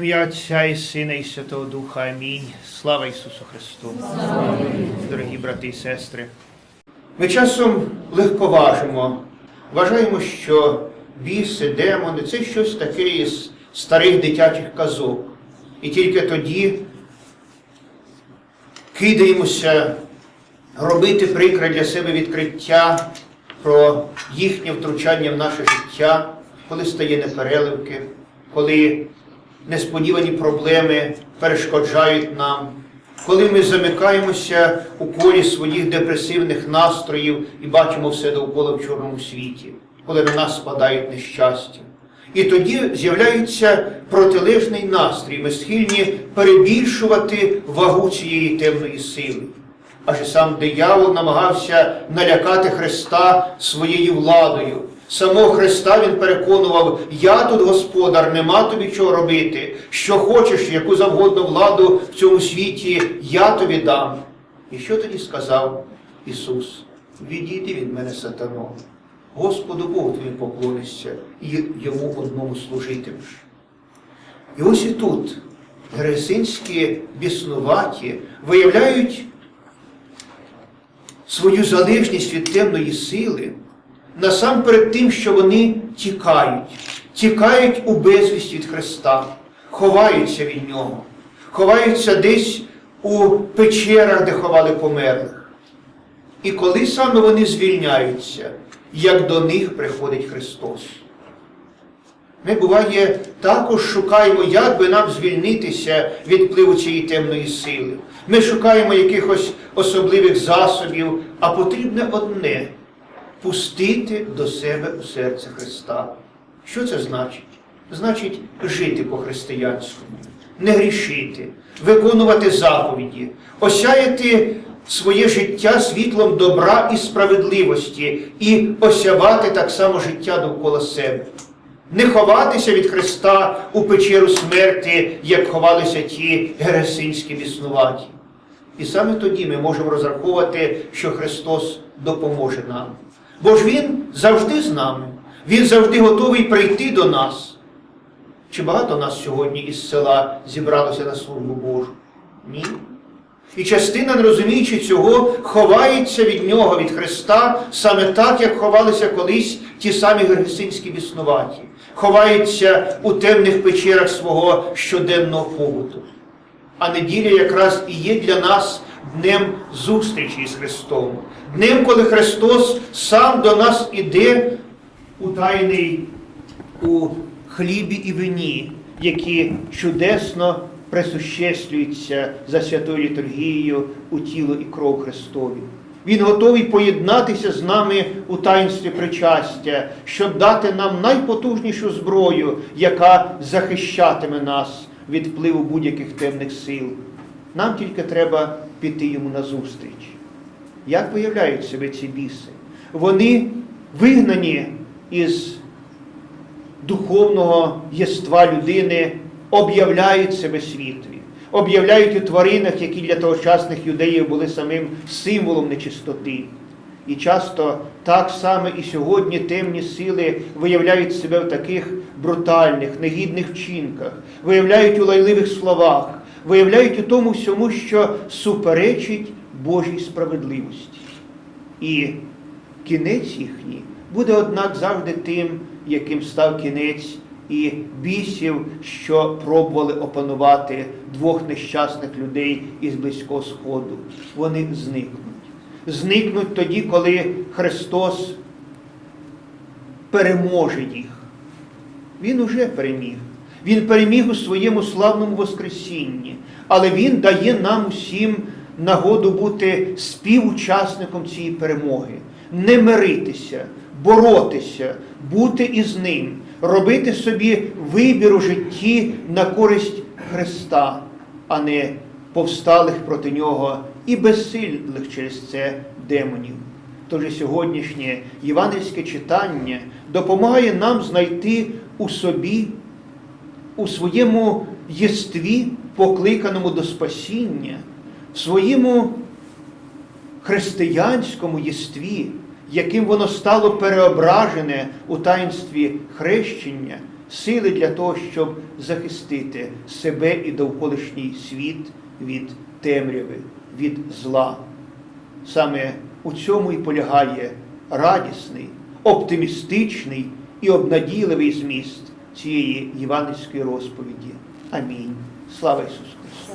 ім'я Отця і Сина, і Святого Духа. Амінь. Слава Ісусу Христу. Дорогі брати і сестри. Ми часом легковажимо, вважаємо, що біси, демони це щось таке із старих дитячих казок. І тільки тоді кидаємося робити прикре для себе відкриття про їхнє втручання в наше життя, коли стає непереливки, коли несподівані проблеми перешкоджають нам, коли ми замикаємося у колі своїх депресивних настроїв і бачимо все довкола в чорному світі, коли на нас спадають нещастя. І тоді з'являється протилежний настрій. Ми схильні перебільшувати вагу цієї темної сили. Адже сам диявол намагався налякати Христа своєю владою. Самого Христа він переконував, я тут господар, нема тобі чого робити. Що хочеш, яку завгодно владу в цьому світі, я тобі дам. І що тоді сказав Ісус? Відійди від мене, сатано. Господу Богу твоїм поклонишся і йому одному служитимеш. І ось і тут гересинські біснуваті виявляють свою залежність від темної сили насамперед тим, що вони тікають, тікають у безвість від Христа, ховаються від Нього, ховаються десь у печерах, де ховали померлих. І коли саме вони звільняються, як до них приходить Христос. Ми, буває, також шукаємо, як би нам звільнитися від впливу цієї темної сили. Ми шукаємо якихось особливих засобів, а потрібне одне пустити до себе у серце Христа. Що це значить? Значить, жити по-християнському, не грішити, виконувати заповіді, осяяти своє життя світлом добра і справедливості і осявати так само життя довкола себе. Не ховатися від Христа у печеру смерти, як ховалися ті гересинські біснуваті. І саме тоді ми можемо розраховувати, що Христос допоможе нам. Бо ж Він завжди з нами, Він завжди готовий прийти до нас. Чи багато нас сьогодні із села зібралося на службу Божу? Ні. І частина, не розуміючи цього, ховається від Нього, від Христа, саме так, як ховалися колись ті самі гересинські біснуваті, ховаються у темних печерах свого щоденного побуту. А неділя якраз і є для нас днем зустрічі з Христом, днем, коли Христос сам до нас іде утайний у хлібі і вині, які чудесно присуществуються за святою літургією у тіло і кров Христові. Він готовий поєднатися з нами у таїнстві причастя, щоб дати нам найпотужнішу зброю, яка захищатиме нас від впливу будь-яких темних сил. Нам тільки треба піти йому назустріч. Як виявляють себе ці біси? Вони вигнані із духовного єства людини, об'являють себе світові, об'являють у тваринах, які для тогочасних юдеїв були самим символом нечистоти. І часто так само і сьогодні темні сили виявляють себе в таких брутальних, негідних вчинках, виявляють у лайливих словах, виявляють у тому всьому, що суперечить Божій справедливості. І кінець їхній буде, однак, завжди тим, яким став кінець і бісів, що пробували опанувати двох нещасних людей із Близького Сходу. Вони зникнуть. Зникнуть тоді, коли Христос переможе їх. Він уже переміг. Він переміг у своєму славному Воскресінні, але Він дає нам усім нагоду бути співучасником цієї перемоги, не миритися, боротися, бути із ним, робити собі вибір у житті на користь Христа, а не повсталих проти нього і безсильних через це демонів. Тож сьогоднішнє євангельське читання допомагає нам знайти у собі, у своєму єстві, покликаному до спасіння, в своєму християнському єстві, яким воно стало переображене у таїнстві хрещення, сили для того, щоб захистити себе і довколишній світ від темряви, від зла. Саме у цьому і полягає радісний, оптимістичний і обнадійливий зміст цієї євангельської розповіді. Амінь. Слава Ісусу Христу!